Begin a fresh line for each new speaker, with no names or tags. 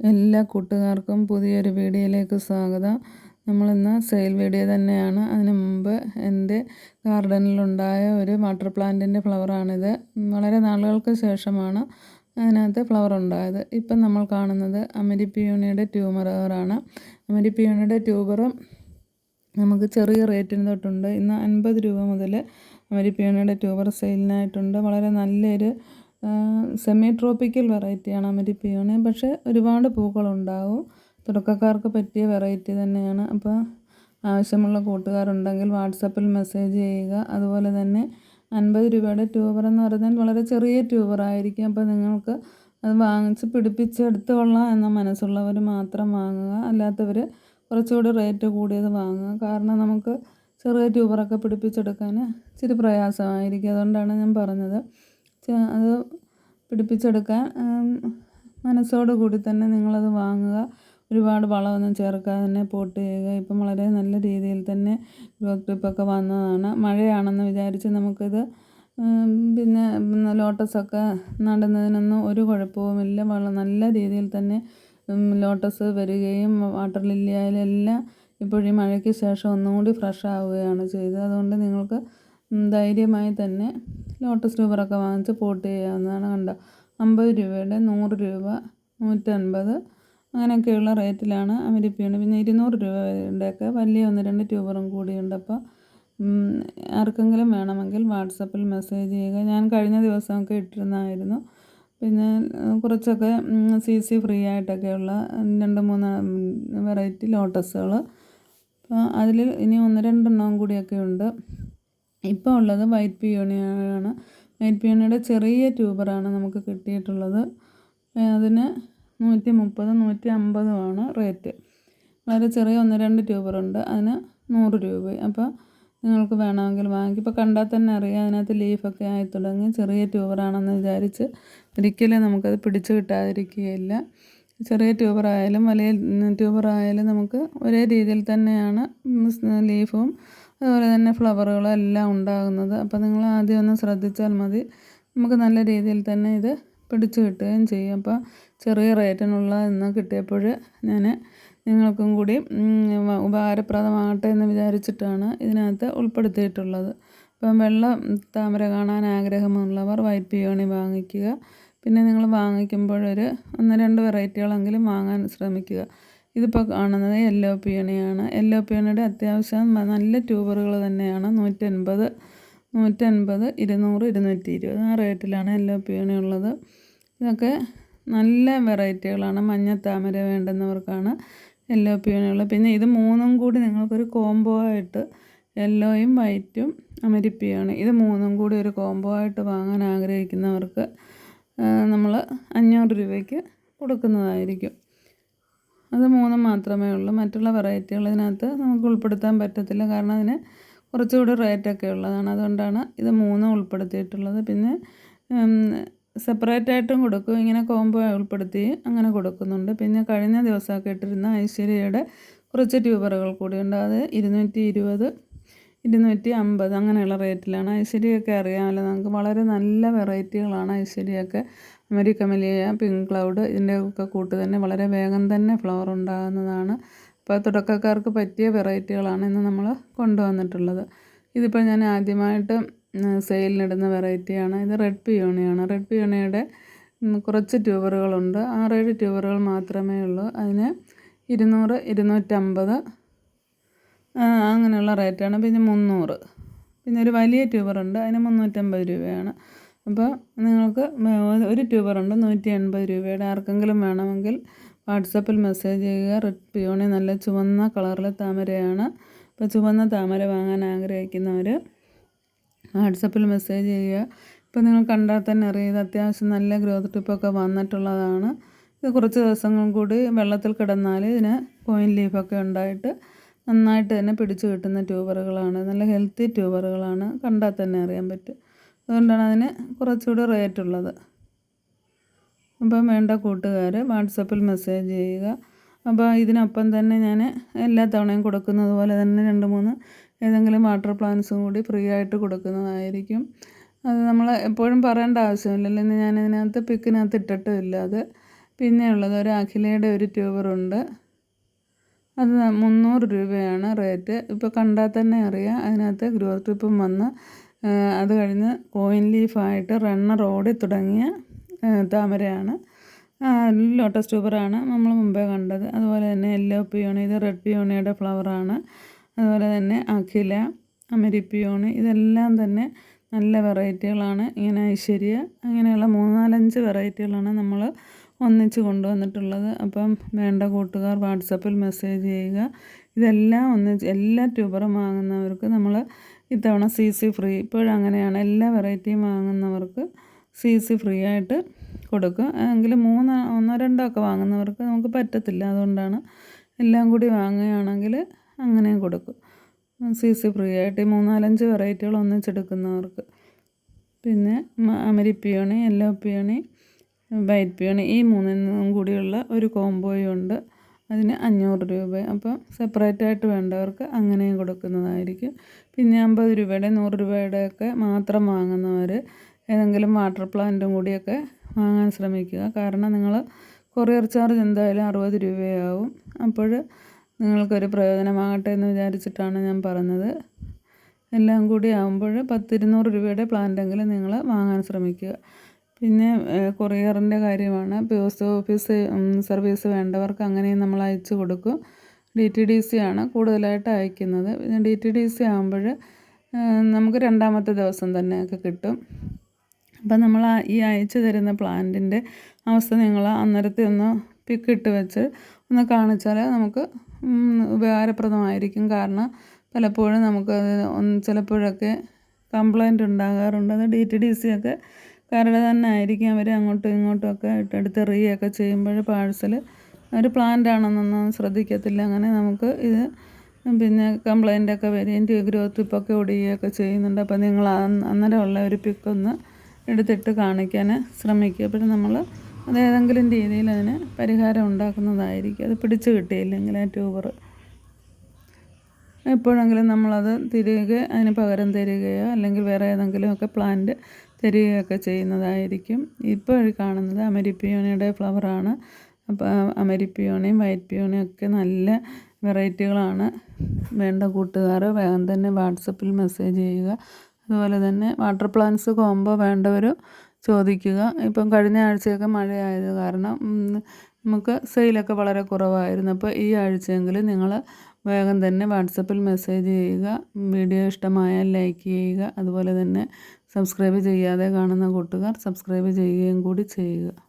എല്ലാ കൂട്ടുകാർക്കും പുതിയൊരു വീഡിയോയിലേക്ക് സ്വാഗതം. നമ്മളിന്ന് സെയിൽ വീഡിയോ തന്നെയാണ്. അതിന് മുമ്പ് എന്റെ ഗാർഡനിലുണ്ടായ ഒരു വാട്ടർ പ്ലാന്റിന്റെ ഫ്ലവറാണിത്. വളരെ നാളുകൾക്ക് ശേഷമാണ് അതിനകത്ത് ഫ്ലവർ ഉണ്ടായത് ഇപ്പം നമ്മൾ കാണുന്നത് അമരിപ്പിയൂണിയുടെ ട്യൂമറാണ് അമരിപ്പിയൂണിയുടെ ട്യൂബറും നമുക്ക് ചെറിയ റേറ്റിന് തൊട്ടുണ്ട്. ഇന്ന് അൻപത് രൂപ മുതൽ അമരിപ്പിയൂണിയുടെ ട്യൂബർ സെയിലിനായിട്ടുണ്ട്. വളരെ നല്ലൊരു സെമി ട്രോപ്പിക്കൽ വെറൈറ്റിയാണ് അമരിപ്പിയോണി പക്ഷേ ഒരുപാട് പൂക്കളുണ്ടാവും. തുടക്കക്കാർക്ക് പറ്റിയ വെറൈറ്റി തന്നെയാണ്. അപ്പോൾ ആവശ്യമുള്ള കൂട്ടുകാരുണ്ടെങ്കിൽ വാട്സപ്പിൽ മെസ്സേജ് ചെയ്യുക. അതുപോലെ തന്നെ അൻപത് രൂപയുടെ ട്യൂബർ എന്ന് പറഞ്ഞാൽ വളരെ ചെറിയ ട്യൂബർ ആയിരിക്കും. അപ്പോൾ നിങ്ങൾക്ക് അത് വാങ്ങിച്ച് പിടിപ്പിച്ചെടുത്ത് കൊള്ളാം എന്ന മനസ്സുള്ളവർ മാത്രം വാങ്ങുക. അല്ലാത്തവർ കുറച്ചുകൂടി റേറ്റ് കൂടിയത് വാങ്ങുക. കാരണം നമുക്ക് ചെറിയ ട്യൂബറൊക്കെ പിടിപ്പിച്ചെടുക്കാൻ ഇച്ചിരി പ്രയാസമായിരിക്കും. അതുകൊണ്ടാണ് ഞാൻ പറഞ്ഞത്. അത് പിടിപ്പിച്ചെടുക്കാൻ മനസ്സോടു കൂടി തന്നെ നിങ്ങളത് വാങ്ങുക. ഒരുപാട് വളമൊന്നും ചേർക്കാതെ തന്നെ പോട്ട് ചെയ്യുക. ഇപ്പം വളരെ നല്ല രീതിയിൽ തന്നെ ഗ്രോത്ത് വന്നതാണ്. മഴയാണെന്ന് വിചാരിച്ച് നമുക്കിത് പിന്നെ ലോട്ടസൊക്കെ നടുന്നതിനൊന്നും ഒരു കുഴപ്പവുമില്ല. വളരെ നല്ല രീതിയിൽ തന്നെ ലോട്ടസ് വരികയും വാട്ടർ ലില്ലി ആയാലും എല്ലാം ഇപ്പോഴീ മഴയ്ക്ക് ശേഷം ഒന്നുകൂടി ഫ്രഷ് ആവുകയാണ് ചെയ്തത്. അതുകൊണ്ട് നിങ്ങൾക്ക് ധൈര്യമായി തന്നെ ലോട്ടസ് ട്യൂബറൊക്കെ വാങ്ങിച്ച് പോട്ട് ചെയ്യാവുന്നതാണ് കണ്ട? അമ്പത് രൂപയുടെ നൂറ് രൂപ നൂറ്റൻപത് അങ്ങനെയൊക്കെയുള്ള റേറ്റിലാണ് അമരിപ്പിയുണ്ട് പിന്നെ ഇരുന്നൂറ് രൂപ രൂപയുടെയൊക്കെ വലിയ ഒന്ന് രണ്ട് ട്യൂബറും കൂടിയുണ്ട് അപ്പോൾ ആർക്കെങ്കിലും വേണമെങ്കിൽ വാട്സപ്പിൽ മെസ്സേജ് ചെയ്യുക. ഞാൻ കഴിഞ്ഞ ദിവസമൊക്കെ ഇട്ടിരുന്നായിരുന്നു. പിന്നെ കുറച്ചൊക്കെ സി സി ഫ്രീ ആയിട്ടൊക്കെയുള്ള രണ്ട് മൂന്ന് വെറൈറ്റി ലോട്ടസുകൾ. അപ്പോൾ അതിൽ ഇനി ഒന്ന് രണ്ടെണ്ണവും കൂടിയൊക്കെ ഉണ്ട്. ഇപ്പോൾ ഉള്ളത് വൈറ്റ് പിയോണിയാണ്. വൈറ്റ് പിയോണിയുടെ ചെറിയ ട്യൂബറാണ് നമുക്ക് കിട്ടിയിട്ടുള്ളത്. അതിന് നൂറ്റി മുപ്പത് നൂറ്റി അമ്പതുമാണ് റേറ്റ്. വളരെ ചെറിയ ഒന്ന് രണ്ട് ട്യൂബറുണ്ട്. അതിന് നൂറ് രൂപ. അപ്പോൾ നിങ്ങൾക്ക് വേണമെങ്കിൽ വാങ്ങിക്കും. ഇപ്പോൾ കണ്ടാൽ തന്നെ അറിയാം അതിനകത്ത് ലീഫൊക്കെ ആയി തുടങ്ങി ചെറിയ ട്യൂബറാണെന്ന് വിചാരിച്ച് ഒരിക്കലും നമുക്കത് പിടിച്ചു കിട്ടാതിരിക്കുകയില്ല. ചെറിയ ട്യൂബറായാലും വലിയ ട്യൂബറായാലും നമുക്ക് ഒരേ രീതിയിൽ തന്നെയാണ് ലീഫും അതുപോലെ തന്നെ ഫ്ലവറുകളും എല്ലാം ഉണ്ടാകുന്നത്. അപ്പോൾ നിങ്ങൾ ആദ്യം ഒന്ന് ശ്രദ്ധിച്ചാൽ മതി. നമുക്ക് നല്ല രീതിയിൽ തന്നെ ഇത് പിടിച്ചു കിട്ടുകയും ചെയ്യും. അപ്പോൾ ചെറിയ റേറ്റിനുള്ള ഇന്ന് കിട്ടിയപ്പോൾ ഞാൻ നിങ്ങൾക്കും കൂടി ഉപകാരപ്രദമാകട്ടെ എന്ന് വിചാരിച്ചിട്ടാണ് ഇതിനകത്ത് ഉൾപ്പെടുത്തിയിട്ടുള്ളത്. ഇപ്പം വെള്ള താമര കാണാൻ ആഗ്രഹമുള്ളവർ വൈറ്റ് പിയോണി വാങ്ങിക്കുക. പിന്നെ നിങ്ങൾ വാങ്ങിക്കുമ്പോഴൊരു ഒന്ന് രണ്ട് വെറൈറ്റികളെങ്കിലും വാങ്ങാൻ ശ്രമിക്കുക. ഇതിപ്പോൾ കാണുന്നത് യെല്ലോ പിയണിയാണ് യെല്ലോ പിയണിയുടെ അത്യാവശ്യം നല്ല ട്യൂബറുകൾ തന്നെയാണ്. നൂറ്റൻപത് നൂറ്റൻപത് ഇരുന്നൂറ് ഇരുന്നൂറ്റി ഇരുപത് ആ റേറ്റിലാണ് യെല്ലോ പിയണി ഉള്ളത്. ഇതൊക്കെ നല്ല വെറൈറ്റികളാണ് മഞ്ഞ താമര വേണ്ടുന്നവർക്കാണ് യെല്ലോ പിയണികൾ പിന്നെ ഇത് മൂന്നും കൂടി നിങ്ങൾക്കൊരു കോംബോ ആയിട്ട് യെല്ലോയും വൈറ്റും അമരിപ്പിയാണ്. ഇത് മൂന്നും കൂടി ഒരു കോംബോ ആയിട്ട് വാങ്ങാൻ ആഗ്രഹിക്കുന്നവർക്ക് നമ്മൾ അഞ്ഞൂറ് രൂപയ്ക്ക് കൊടുക്കുന്നതായിരിക്കും. അത് മൂന്നും മാത്രമേ ഉള്ളൂ. മറ്റുള്ള വെറൈറ്റികൾ ഇതിനകത്ത് നമുക്ക് ഉൾപ്പെടുത്താൻ പറ്റത്തില്ല. കാരണം അതിന് കുറച്ചുകൂടി റേറ്റൊക്കെ ഉള്ളതാണ്. അതുകൊണ്ടാണ് ഇത് മൂന്നും ഉൾപ്പെടുത്തിയിട്ടുള്ളത്. പിന്നെ സെപ്പറേറ്റ് ആയിട്ടും കൊടുക്കും. ഇങ്ങനെ കോംബോ ഉൾപ്പെടുത്തി അങ്ങനെ കൊടുക്കുന്നുണ്ട്. പിന്നെ കഴിഞ്ഞ ദിവസമൊക്കെ ഇട്ടിരുന്ന ഐശ്വര്യയുടെ കുറച്ച് ട്യൂബറുകൾ കൂടിയുണ്ട് അത് ഇരുന്നൂറ്റി ഇരുപത് ഇരുന്നൂറ്റി അമ്പത് അങ്ങനെയുള്ള റേറ്റിലാണ് ഐശ്വര്യയൊക്കെ അറിയാമല്ലോ. നമുക്ക് വളരെ നല്ല വെറൈറ്റികളാണ് ഐശ്വര്യയൊക്കെ. അമരിക്കമലിയ പിങ്ക് ക്ലൗഡ് ഇതിന്റെയൊക്കെ കൂട്ട് തന്നെ വളരെ വേഗം തന്നെ ഫ്ലവർ ഉണ്ടാകുന്നതാണ്. അപ്പോൾ തുടക്കക്കാർക്ക് പറ്റിയ വെറൈറ്റികളാണ് ഇന്ന് നമ്മൾ കൊണ്ടുവന്നിട്ടുള്ളത്. ഇതിപ്പോൾ ഞാൻ ആദ്യമായിട്ട് സെയിലിനിടുന്ന വെറൈറ്റിയാണ്. ഇത് റെഡ് പിയോണിയാണ്. റെഡ് പിയോണിയുടെ കുറച്ച് ട്യൂബറുകളുണ്ട്. ആറേഴ് ട്യൂബറുകൾ മാത്രമേ ഉള്ളൂ. അതിന് ഇരുന്നൂറ് ഇരുന്നൂറ്റമ്പത് അങ്ങനെയുള്ള റേറ്റാണ്. പിന്നെ മുന്നൂറ്. പിന്നെ ഒരു വലിയ ട്യൂബറുണ്ട്. അതിന് മുന്നൂറ്റമ്പത് രൂപയാണ്. അപ്പോൾ നിങ്ങൾക്ക് ഒരു ട്യൂബറുണ്ട് നൂറ്റി എൺപത് രൂപയുടെ ആർക്കെങ്കിലും വേണമെങ്കിൽ വാട്സപ്പിൽ മെസ്സേജ് ചെയ്യുക. റെഡ് പിയോണി നല്ല ചുവന്ന കളറിലെ താമരയാണ്. അപ്പോൾ ചുവന്ന താമര വാങ്ങാൻ ആഗ്രഹിക്കുന്നവർ വാട്സപ്പിൽ മെസ്സേജ് ചെയ്യുക. ഇപ്പോൾ നിങ്ങൾ കണ്ടാൽ തന്നെ അറിയാം ഇത് അത്യാവശ്യം നല്ല ഗ്രോത്ത് ടിപ്പൊക്കെ വന്നിട്ടുള്ളതാണ്. ഇത് കുറച്ച് ദിവസങ്ങൾ കൂടി വെള്ളത്തിൽ കിടന്നാൽ ഇതിന് പോയിന്റ് ലീഫൊക്കെ ഉണ്ടായിട്ട് നന്നായിട്ട് തന്നെ പിടിച്ചു കിട്ടുന്ന ട്യൂബറുകളാണ്. നല്ല ഹെൽത്തി ട്യൂബറുകളാണ്. കണ്ടാൽ തന്നെ അറിയാൻ പറ്റും. അതുകൊണ്ടാണ് അതിന് കുറച്ചുകൂടി റേറ്റ് ഉള്ളത്. അപ്പം വേണ്ട കൂട്ടുകാർ വാട്സപ്പിൽ മെസ്സേജ് ചെയ്യുക. അപ്പോൾ ഇതിനൊപ്പം തന്നെ ഞാൻ എല്ലാ തവണയും കൊടുക്കുന്നത് പോലെ തന്നെ രണ്ട് മൂന്ന് ഏതെങ്കിലും വാട്ടർ പ്ലാന്റ്സും കൂടി ഫ്രീ ആയിട്ട് കൊടുക്കുന്നതായിരിക്കും. അത് നമ്മൾ എപ്പോഴും പറയേണ്ട ആവശ്യമില്ലല്ലോ. ഇന്ന് ഞാൻ ഇതിനകത്ത് പിക്കിനകത്ത് ഇട്ടിട്ടുമില്ല അത്. പിന്നെ ഉള്ളത് ഒരു അഖിലയുടെ ഒരു ട്യൂബറുണ്ട് അത് മുന്നൂറ് രൂപയാണ് റേറ്റ് ഇപ്പോൾ കണ്ടാൽ തന്നെ അറിയാം. അതിനകത്ത് ഗ്രോത്ത് ട്രിപ്പും വന്ന് അത് കഴിഞ്ഞ് കോയിൻ ലീഫായിട്ട് റണ്ണർ ഓടി തുടങ്ങിയ താമരയാണ്. ലോട്ടസ് ട്യൂബറാണ് നമ്മൾ മുമ്പേ കണ്ടത്. അതുപോലെ തന്നെ യെല്ലോ പിയോണി ഇത് റെഡ് പിയോണിയുടെ ഫ്ലവറാണ്. അതുപോലെ തന്നെ അഖില അമരി അമരിപ്പിയോണി ഇതെല്ലാം തന്നെ നല്ല വെറൈറ്റികളാണ്. ഇങ്ങനെ ഐശ്വര്യ അങ്ങനെയുള്ള മൂന്നാലഞ്ച് വെറൈറ്റികളാണ് നമ്മൾ ഒന്നിച്ച് കൊണ്ടുവന്നിട്ടുള്ളത്. അപ്പം വേണ്ട കൂട്ടുകാർ വാട്സപ്പിൽ മെസ്സേജ് ചെയ്യുക. ഇതെല്ലാം ഒന്നിച്ച് എല്ലാ ട്യൂബറും വാങ്ങുന്നവർക്ക് നമ്മൾ ഇത്തവണ സി സി ഫ്രീ ഇപ്പോഴങ്ങനെയാണ് എല്ലാ വെറൈറ്റിയും വാങ്ങുന്നവർക്ക് സി സി ഫ്രീ ആയിട്ട് കൊടുക്കും എങ്കിലും മൂന്ന് ഒന്നോ രണ്ടോ ഒക്കെ വാങ്ങുന്നവർക്ക് നമുക്ക് പറ്റത്തില്ല. അതുകൊണ്ടാണ് എല്ലാം കൂടി വാങ്ങുകയാണെങ്കിൽ അങ്ങനെയും കൊടുക്കും സി സി ഫ്രീ ആയിട്ട് ഈ മൂന്നാലഞ്ച് വെറൈറ്റികൾ ഒന്നിച്ചെടുക്കുന്നവർക്ക്. പിന്നെ അമരി peony yellow peony white peony ഈ മൂന്നിനും കൂടിയുള്ള ഒരു കോംബോയും ഉണ്ട്. അതിന് അഞ്ഞൂറ് രൂപ. അപ്പോൾ സെപ്പറേറ്റ് ആയിട്ട് വേണ്ടവർക്ക് അങ്ങനെയും കൊടുക്കുന്നതായിരിക്കും. പിന്നെ അമ്പത് രൂപയുടെ നൂറ് രൂപയുടെ ഒക്കെ മാത്രം വാങ്ങുന്നവർ ഏതെങ്കിലും വാട്ടർ പ്ലാന്റും കൂടിയൊക്കെ വാങ്ങാൻ ശ്രമിക്കുക. കാരണം നിങ്ങൾ കൊറിയർ ചാർജ് എന്തായാലും അറുപത് രൂപയാവും. അപ്പോൾ നിങ്ങൾക്കൊരു പ്രയോജനമാകട്ടെ എന്ന് വിചാരിച്ചിട്ടാണ് ഞാൻ പറഞ്ഞത്. എല്ലാം കൂടി ആകുമ്പോൾ പത്തിരുന്നൂറ് രൂപയുടെ പ്ലാന്റെങ്കിലും നിങ്ങൾ വാങ്ങാൻ ശ്രമിക്കുക. പിന്നെ കൊറിയറിന്റെ കാര്യമാണ്. പോസ്റ്റ് ഓഫീസ് സർവീസ് വേണ്ടവർക്ക് അങ്ങനെയും നമ്മൾ അയച്ചു കൊടുക്കും. ഡി ടി ഡി സി ആണ് കൂടുതലായിട്ട് അയക്കുന്നത്. പിന്നെ ഡി ടി ഡി സി ആകുമ്പോൾ നമുക്ക് രണ്ടാമത്തെ ദിവസം തന്നെയൊക്കെ കിട്ടും. അപ്പം നമ്മൾ ഈ അയച്ചു തരുന്ന പ്ലാന്റിന്റെ അവസ്ഥ നിങ്ങൾ അന്നേരത്തെ ഒന്ന് പിക്ക് ഇട്ട് വെച്ച് ഒന്ന് കാണിച്ചാൽ നമുക്ക് ഉപകാരപ്രദമായിരിക്കും. കാരണം പലപ്പോഴും നമുക്ക് ചിലപ്പോഴൊക്കെ കംപ്ലയിന്റ് ഉണ്ടാകാറുണ്ട്. അത് ഡി ടി ഡി സി ഒക്കെ കാരുടെ തന്നെ ആയിരിക്കും അവർ അങ്ങോട്ടും ഇങ്ങോട്ടും ഒക്കെ ഇട്ട് എടുത്ത് എറിയുകയൊക്കെ ചെയ്യുമ്പോൾ പാഴ്സൽ ഒരു പ്ലാന്റ് ആണെന്നൊന്നും ശ്രദ്ധിക്കത്തില്ല. അങ്ങനെ നമുക്ക് ഇത് പിന്നെ കംപ്ലൈന്റ് ഒക്കെ വരികയും ഗ്രോത്ത് ഇപ്പൊക്കെ ഒടിയുകയൊക്കെ ചെയ്യുന്നുണ്ട്. അപ്പോൾ നിങ്ങൾ അന്നേരം അന്നേരമുള്ള ഒരു പിക്കൊന്ന് എടുത്തിട്ട് കാണിക്കാൻ ശ്രമിക്കുക അപ്പോൾ നമ്മൾ അത് ഏതെങ്കിലും രീതിയിൽ അതിന് പരിഹാരം ഉണ്ടാക്കുന്നതായിരിക്കും. അത് പിടിച്ചു കിട്ടിയില്ലെങ്കിൽ ആ ട്യൂബർ എപ്പോഴെങ്കിലും നമ്മളത് തിരികെ അതിന് പകരം തരികയോ അല്ലെങ്കിൽ വേറെ ഏതെങ്കിലുമൊക്കെ പ്ലാന്റ് തരികയൊക്കെ ചെയ്യുന്നതായിരിക്കും. ഇപ്പോൾ കാണുന്നത് അമരിപ്പിയോണിയുടെ ഫ്ലവറാണ്. അപ്പോൾ അമരിപ്പിയോണിയും വൈറ്റ് പിയോണിയും ഒക്കെ നല്ല വെറൈറ്റികളാണ്. വേണ്ട കൂട്ടുകാർ വേഗം തന്നെ വാട്സപ്പിൽ മെസ്സേജ് ചെയ്യുക. അതുപോലെ തന്നെ വാട്ടർ പ്ലാന്റ്സ് കോംബോ വേണ്ടവർ ചോദിക്കുക. ഇപ്പം കഴിഞ്ഞ ആഴ്ചയൊക്കെ മഴയായത് കാരണം നമുക്ക് സെയിലൊക്കെ വളരെ കുറവായിരുന്നു. അപ്പോൾ ഈ ആഴ്ചയെങ്കിലും നിങ്ങൾ വേഗം തന്നെ വാട്സപ്പിൽ മെസ്സേജ് ചെയ്യുക. വീഡിയോ ഇഷ്ടമായാൽ ലൈക്ക് ചെയ്യുക. അതുപോലെ തന്നെ സബ്സ്ക്രൈബ് ചെയ്യാതെ കാണുന്ന കൂട്ടുകാർ സബ്സ്ക്രൈബ് ചെയ്യുകയും കൂടി ചെയ്യുക.